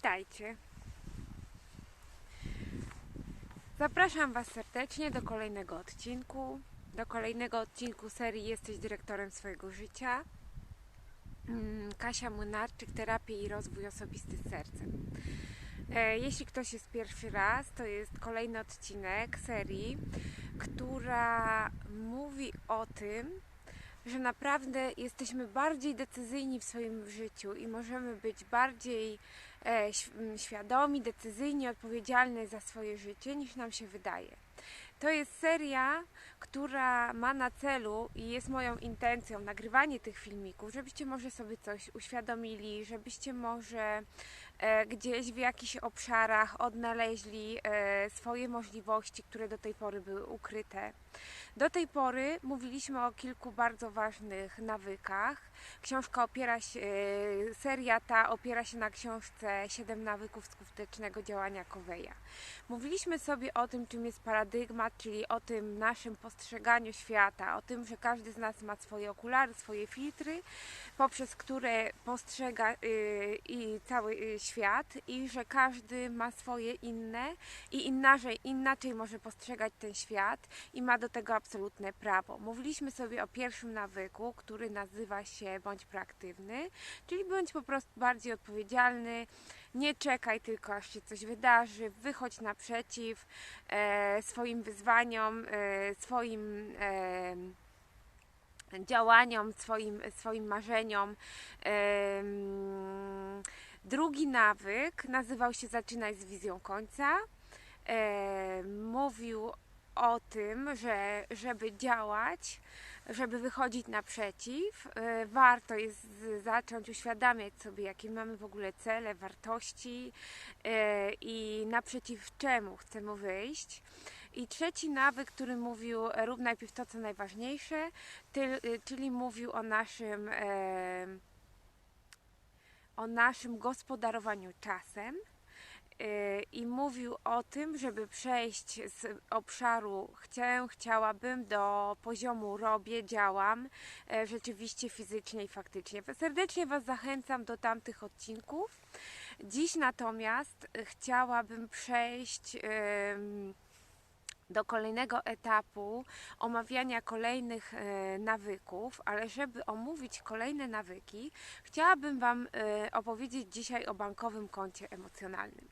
Witajcie. Zapraszam Was serdecznie do kolejnego odcinku. Do kolejnego odcinku serii Jesteś dyrektorem swojego życia. Mm, Kasia Młynarczyk, terapia i rozwój osobisty z sercem. E, Jeśli ktoś jest pierwszy raz, to jest kolejny odcinek serii, która mówi o tym, że naprawdę jesteśmy bardziej decyzyjni w swoim życiu i możemy być bardziej świadomi, decyzyjni, odpowiedzialni za swoje życie niż nam się wydaje. To jest seria, która ma na celu i jest moją intencją nagrywanie tych filmików, żebyście może sobie coś uświadomili, żebyście może e, gdzieś w jakichś obszarach odnaleźli e, swoje możliwości, które do tej pory były ukryte. Do tej pory mówiliśmy o kilku bardzo ważnych nawykach. Książka opiera się, e, seria ta opiera się na książce 7 nawyków skutecznego działania Coveya. Mówiliśmy sobie o tym, czym jest paradygmat, czyli o tym naszym postrzeganiu świata, o tym, że każdy z nas ma swoje okulary, swoje filtry, poprzez które postrzega y, i cały y, świat i że każdy ma swoje inne i inaczej, inaczej może postrzegać ten świat i ma do tego absolutne prawo. Mówiliśmy sobie o pierwszym nawyku, który nazywa się bądź proaktywny, czyli bądź po prostu bardziej odpowiedzialny, nie czekaj tylko aż się coś wydarzy, wychodź naprzeciw e, swoim wyzwaniom, e, swoim e, działaniom, swoim, swoim marzeniom. Drugi nawyk nazywał się Zaczynaj z wizją końca. E, Mówił o tym, że żeby działać, żeby wychodzić naprzeciw, e, warto jest zacząć uświadamiać sobie, jakie mamy w ogóle cele, wartości e, i naprzeciw czemu chcemy wyjść. I trzeci nawyk, który mówił, rób najpierw to, co najważniejsze, y, czyli mówił o naszym, o naszym gospodarowaniu czasem y, i mówił o tym, żeby przejść z obszaru chcę, chciałabym do poziomu robię, działam, e, rzeczywiście fizycznie i faktycznie. Serdecznie Was zachęcam do tamtych odcinków. Dziś natomiast chciałabym przejść em, do kolejnego etapu omawiania kolejnych e, nawyków, ale żeby omówić kolejne nawyki, chciałabym Wam e, opowiedzieć dzisiaj o bankowym koncie emocjonalnym.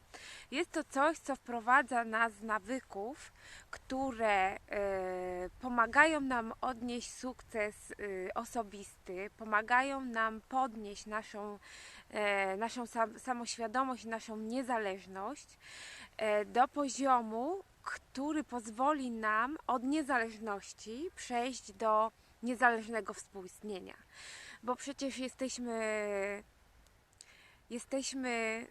Jest to coś, co wprowadza nas z nawyków, które e, pomagają nam odnieść sukces osobisty, pomagają nam podnieść naszą, naszą sam, samoświadomość, naszą niezależność do poziomu, który pozwoli nam od niezależności przejść do niezależnego współistnienia. Bo przecież jesteśmy jesteśmy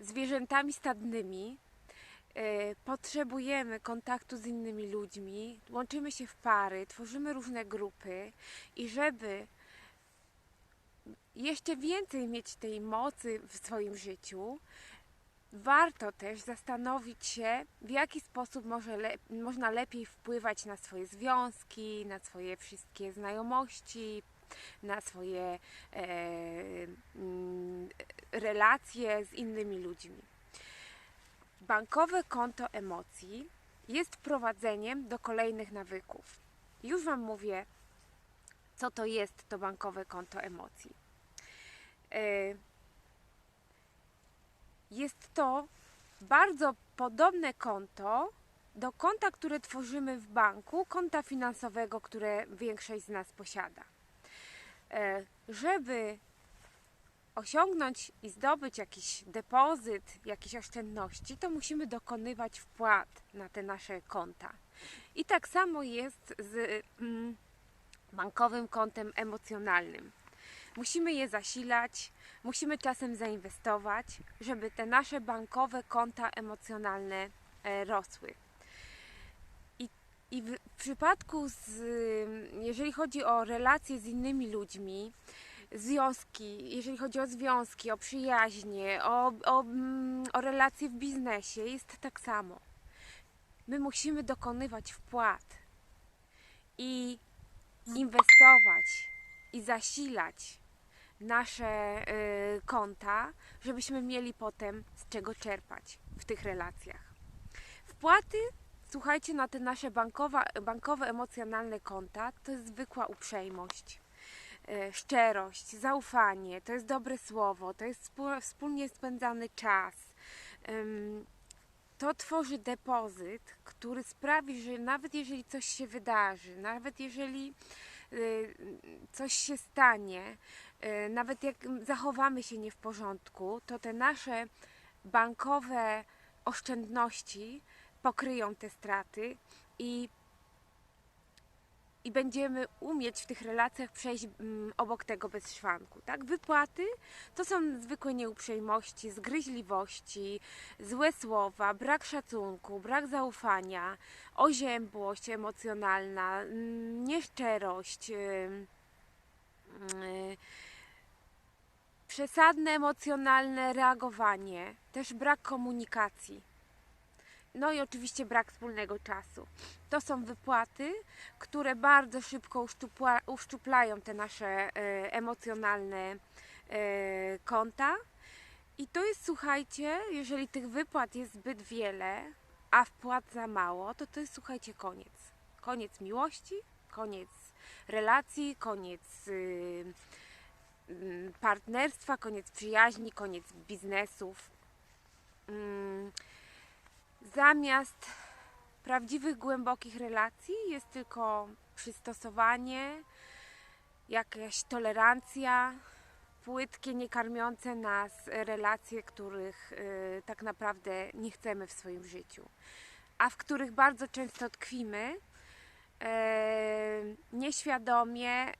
zwierzętami stadnymi, e, potrzebujemy kontaktu z innymi ludźmi, łączymy się w pary, tworzymy różne grupy i żeby jeszcze więcej mieć tej mocy w swoim życiu, warto też zastanowić się, w jaki sposób może le- można lepiej wpływać na swoje związki, na swoje wszystkie znajomości, na swoje e, mm, relacje z innymi ludźmi. Bankowe konto emocji jest wprowadzeniem do kolejnych nawyków. Już Wam mówię, co to jest to bankowe konto emocji. E, jest to bardzo podobne konto do konta, które tworzymy w banku, konta finansowego, które większość z nas posiada. E, Żeby osiągnąć i zdobyć jakiś depozyt, jakieś oszczędności, to musimy dokonywać wpłat na te nasze konta. I tak samo jest z mm, bankowym kontem emocjonalnym. Musimy je zasilać, musimy czasem zainwestować, żeby te nasze bankowe konta emocjonalne e, rosły. I, i w, przypadku, z, jeżeli chodzi o relacje z innymi ludźmi, związki, jeżeli chodzi o związki, o przyjaźnie, o, o, mm, o relacje w biznesie, jest tak samo. My musimy dokonywać wpłat i inwestować i zasilać nasze y, konta, żebyśmy mieli potem z czego czerpać w tych relacjach. Wpłaty, słuchajcie, na te nasze bankowa, bankowe, emocjonalne konta to jest zwykła uprzejmość, y, szczerość, zaufanie, to jest dobre słowo, to jest wspólnie spędzany czas. To tworzy depozyt, który sprawi, że nawet jeżeli coś się wydarzy, nawet jeżeli y, coś się stanie, nawet jak zachowamy się nie w porządku, to te nasze bankowe oszczędności pokryją te straty i, i będziemy umieć w tych relacjach przejść mm, obok tego bez szwanku. Tak? Wypłaty to są zwykłe nieuprzejmości, zgryźliwości, złe słowa, brak szacunku, brak zaufania, oziębłość emocjonalna, mm, nieszczerość, ym, y, przesadne emocjonalne reagowanie, też brak komunikacji. No i oczywiście brak wspólnego czasu. To są wypłaty, które bardzo szybko uszczupla, uszczuplają te nasze e, emocjonalne e, konta. I to jest, słuchajcie, jeżeli tych wypłat jest zbyt wiele, a wpłat za mało, to to jest, słuchajcie, koniec. Koniec miłości, koniec relacji, koniec partnerstwa, koniec przyjaźni, koniec biznesów. Mm, Zamiast prawdziwych, głębokich relacji jest tylko przystosowanie, jakaś tolerancja, płytkie, niekarmiące nas relacje, których y, tak naprawdę nie chcemy w swoim życiu, a w których bardzo często tkwimy nieświadomie e,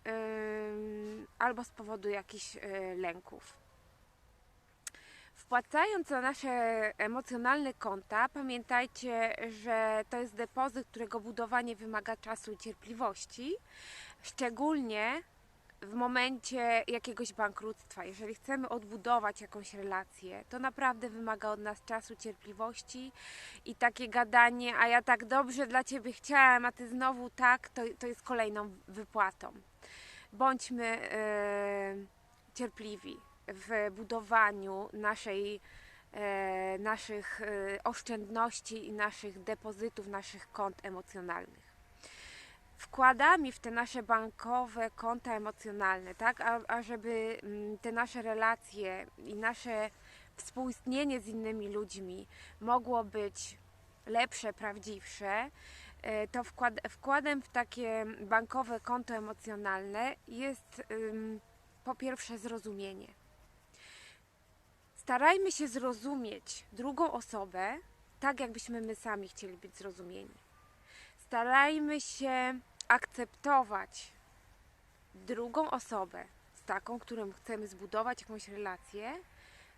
albo z powodu jakichś e, lęków. Wpłacając na nasze emocjonalne konta, pamiętajcie, że to jest depozyt, którego budowanie wymaga czasu i cierpliwości, szczególnie w momencie jakiegoś bankructwa. Jeżeli chcemy odbudować jakąś relację, to naprawdę wymaga od nas czasu, cierpliwości i takie gadanie, a ja tak dobrze dla Ciebie chciałem, a Ty znowu tak, to, to jest kolejną wypłatą. Bądźmy e, cierpliwi w budowaniu naszej, e, naszych e, oszczędności i naszych depozytów, naszych kont emocjonalnych. Wkładami w te nasze bankowe konta emocjonalne, tak, a, a żeby mm, te nasze relacje i nasze współistnienie z innymi ludźmi mogło być lepsze, prawdziwsze, e, to wkład, wkładem w takie bankowe konto emocjonalne jest ym, po pierwsze zrozumienie. Starajmy się zrozumieć drugą osobę tak, jakbyśmy my sami chcieli być zrozumieni. Starajmy się akceptować drugą osobę, z taką, którą chcemy zbudować jakąś relację,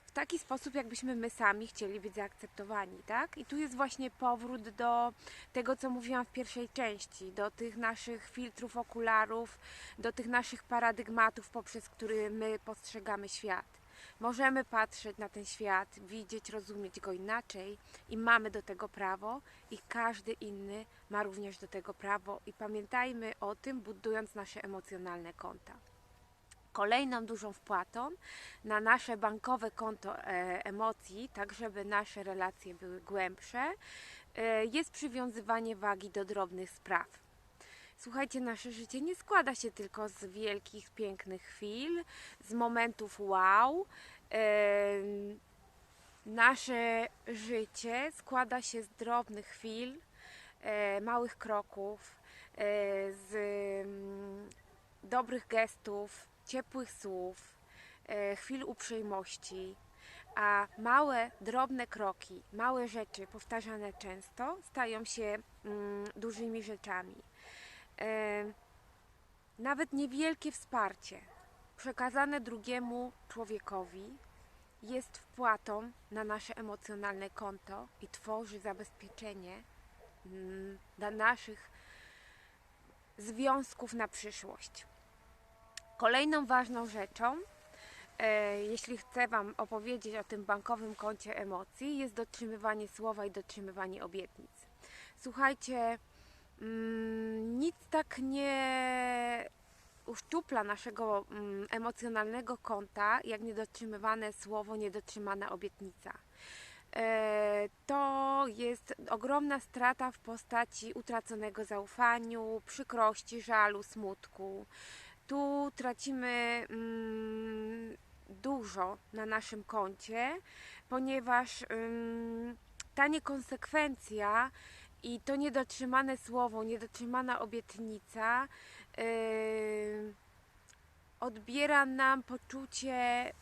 w taki sposób, jakbyśmy my sami chcieli być zaakceptowani, tak? I tu jest właśnie powrót do tego, co mówiłam w pierwszej części, do tych naszych filtrów okularów, do tych naszych paradygmatów, poprzez które my postrzegamy świat. Możemy patrzeć na ten świat, widzieć, rozumieć go inaczej i mamy do tego prawo i każdy inny ma również do tego prawo i pamiętajmy o tym, budując nasze emocjonalne konta. Kolejną dużą wpłatą na nasze bankowe konto e, emocji, tak żeby nasze relacje były głębsze, e, jest przywiązywanie wagi do drobnych spraw. Słuchajcie, nasze życie nie składa się tylko z wielkich, pięknych chwil, z momentów wow. Nasze życie składa się z drobnych chwil, e, małych kroków, e, z mm, dobrych gestów, ciepłych słów, e, chwil uprzejmości. A małe, drobne kroki, małe rzeczy powtarzane często stają się mm, dużymi rzeczami. E, Nawet niewielkie wsparcie przekazane drugiemu człowiekowi jest wpłatą na nasze emocjonalne konto i tworzy zabezpieczenie mm, dla naszych związków na przyszłość. Kolejną ważną rzeczą, e, jeśli chcę Wam opowiedzieć o tym bankowym koncie emocji, jest dotrzymywanie słowa i dotrzymywanie obietnic. Słuchajcie, nic tak nie uszczupla naszego mm, emocjonalnego konta, jak niedotrzymywane słowo, niedotrzymana obietnica. E, to jest ogromna strata w postaci utraconego zaufaniu, przykrości, żalu, smutku. Tu tracimy mm, dużo na naszym koncie, ponieważ ta niekonsekwencja i to niedotrzymane słowo, niedotrzymana obietnica yy, odbiera nam poczucie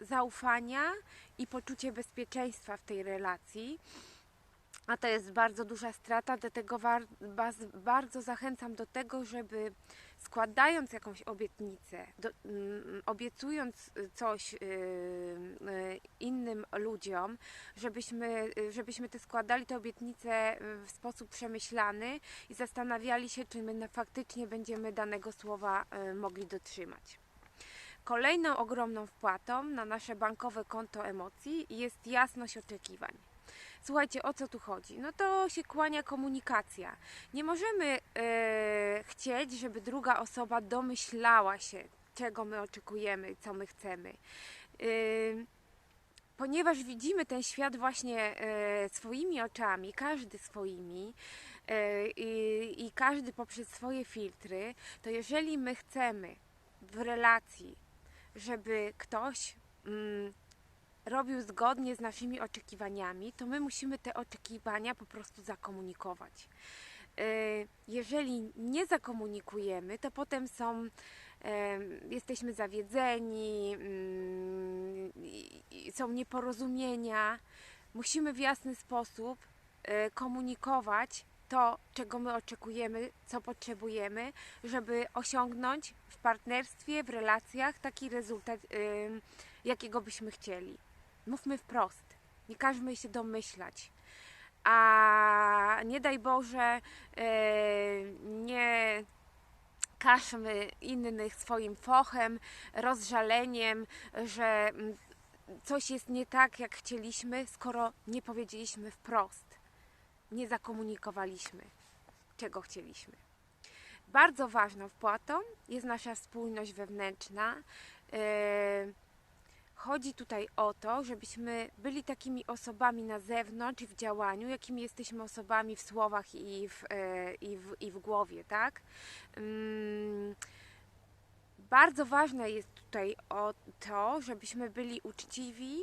zaufania i poczucie bezpieczeństwa w tej relacji. A to jest bardzo duża strata, dlatego baz, bardzo zachęcam do tego, żeby składając jakąś obietnicę, do, mm, obiecując coś yy, yy, innym ludziom, żebyśmy, yy, żebyśmy te składali te obietnice w sposób przemyślany i zastanawiali się, czy my faktycznie będziemy danego słowa mogli dotrzymać. Kolejną ogromną wpłatą na nasze bankowe konto emocji jest jasność oczekiwań. Słuchajcie, o co tu chodzi? No to się kłania komunikacja. Nie możemy e, chcieć, żeby druga osoba domyślała się, czego my oczekujemy, co my chcemy. E, ponieważ widzimy ten świat właśnie e, swoimi oczami, każdy swoimi e, i, i każdy poprzez swoje filtry, to jeżeli my chcemy w relacji, żeby ktoś mm, robił zgodnie z naszymi oczekiwaniami, to my musimy te oczekiwania po prostu zakomunikować. Y, jeżeli nie zakomunikujemy, to potem są, jesteśmy zawiedzeni, mm, są nieporozumienia. Musimy w jasny sposób y, komunikować to, czego my oczekujemy, co potrzebujemy, żeby osiągnąć w partnerstwie, w relacjach taki rezultat, jakiego byśmy chcieli. Mówmy wprost, nie każmy się domyślać. A nie daj Boże, e, nie każmy innych swoim fochem, rozżaleniem, że mm, coś jest nie tak, jak chcieliśmy, skoro nie powiedzieliśmy wprost, nie zakomunikowaliśmy, czego chcieliśmy. Bardzo ważną wpłatą jest nasza spójność wewnętrzna. Yy, Chodzi tutaj o to, żebyśmy byli takimi osobami na zewnątrz i w działaniu, jakimi jesteśmy osobami w słowach i w, e, i w, i w głowie, tak? Mm, bardzo ważne jest tutaj o to, żebyśmy byli uczciwi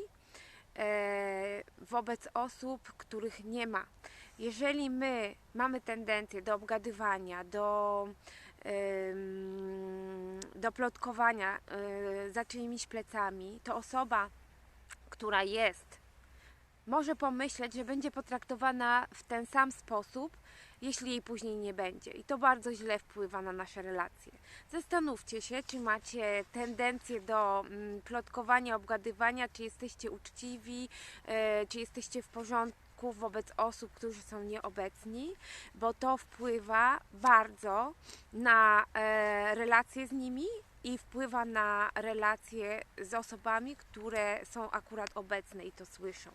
e, wobec osób, których nie ma. Jeżeli my mamy tendencję do obgadywania, do do plotkowania y, za czyimiś plecami, to osoba, która jest, może pomyśleć, że będzie potraktowana w ten sam sposób, jeśli jej później nie będzie. I to bardzo źle wpływa na nasze relacje. Zastanówcie się, czy macie tendencję do mm, plotkowania, obgadywania, czy jesteście uczciwi, y, czy jesteście w porządku wobec osób, którzy są nieobecni, bo to wpływa bardzo na e, relacje z nimi i wpływa na relacje z osobami, które są akurat obecne i to słyszą.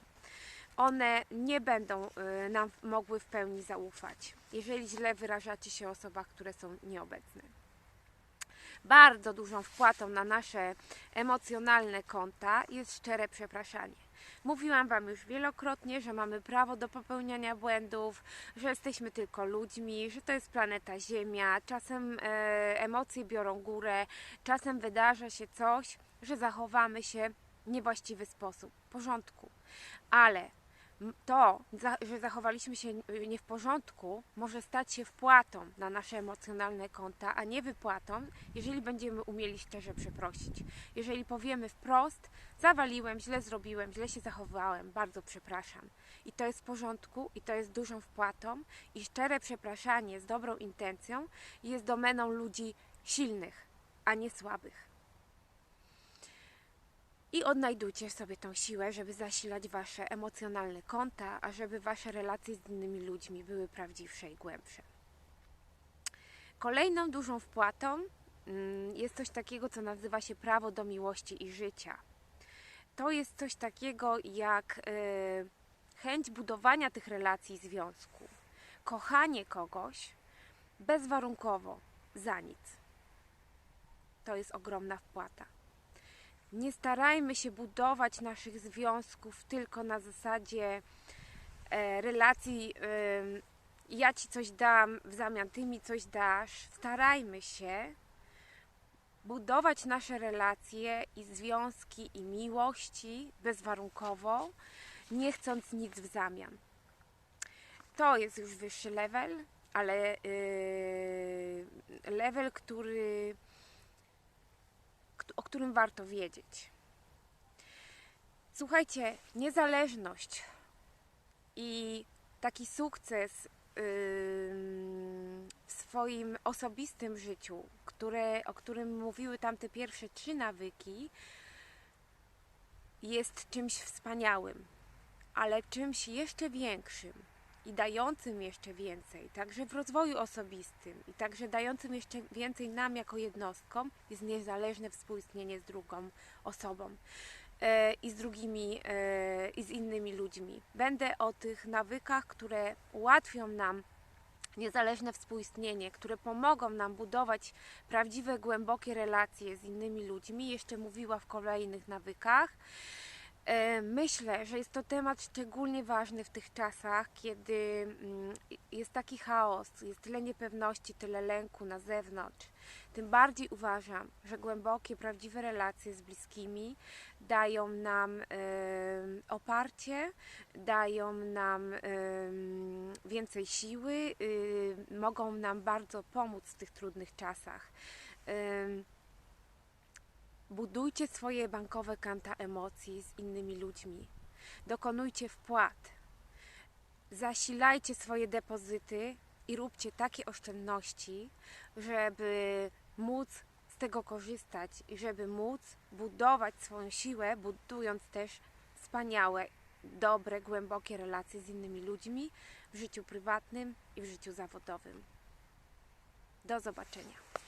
One nie będą e, nam mogły w pełni zaufać, jeżeli źle wyrażacie się o osobach, które są nieobecne. Bardzo dużą wpłatą na nasze emocjonalne konta jest szczere przepraszanie. Mówiłam Wam już wielokrotnie, że mamy prawo do popełniania błędów, że jesteśmy tylko ludźmi, że to jest planeta Ziemia. Czasem e, emocje biorą górę, czasem wydarza się coś, że zachowamy się w niewłaściwy sposób. W porządku. Ale to, że zachowaliśmy się nie w porządku, może stać się wpłatą na nasze emocjonalne konta, a nie wypłatą, jeżeli będziemy umieli szczerze przeprosić. Jeżeli powiemy wprost, zawaliłem, źle zrobiłem, źle się zachowałem, bardzo przepraszam. I to jest w porządku, i to jest dużą wpłatą, i szczere przepraszanie z dobrą intencją jest domeną ludzi silnych, a nie słabych i odnajdujcie sobie tą siłę, żeby zasilać wasze emocjonalne konta, a żeby wasze relacje z innymi ludźmi były prawdziwsze i głębsze. Kolejną dużą wpłatą mm, jest coś takiego, co nazywa się prawo do miłości i życia. To jest coś takiego jak y, chęć budowania tych relacji związku, kochanie kogoś bezwarunkowo, za nic. to jest ogromna wpłata. Nie starajmy się budować naszych związków tylko na zasadzie e, relacji ja ci coś dam, w zamian ty mi coś dasz. Starajmy się budować nasze relacje i związki i miłości bezwarunkowo, nie chcąc nic w zamian. To jest już wyższy level, ale yy, level, który, kt- o którym warto wiedzieć. Słuchajcie, niezależność i taki sukces w swoim osobistym życiu, które, o którym mówiły tam te pierwsze trzy nawyki, jest czymś wspaniałym, ale czymś jeszcze większym i dającym jeszcze więcej, także w rozwoju osobistym i także dającym jeszcze więcej nam jako jednostkom, jest niezależne współistnienie z drugą osobą e, i z drugimi e, i z innymi ludźmi. Będę o tych nawykach, które ułatwią nam niezależne współistnienie, które pomogą nam budować prawdziwe, głębokie relacje z innymi ludźmi, jeszcze mówiła w kolejnych nawykach. E, Myślę, że jest to temat szczególnie ważny w tych czasach, kiedy mm, jest taki chaos, jest tyle niepewności, tyle lęku na zewnątrz. Tym bardziej uważam, że głębokie, prawdziwe relacje z bliskimi dają nam em, oparcie, dają nam em, więcej siły, y, mogą nam bardzo pomóc w tych trudnych czasach. Budujcie swoje bankowe konta emocji z innymi ludźmi. Dokonujcie wpłat. Zasilajcie swoje depozyty i róbcie takie oszczędności, żeby móc z tego korzystać i żeby móc budować swoją siłę, budując też wspaniałe, dobre, głębokie relacje z innymi ludźmi w życiu prywatnym i w życiu zawodowym. Do zobaczenia.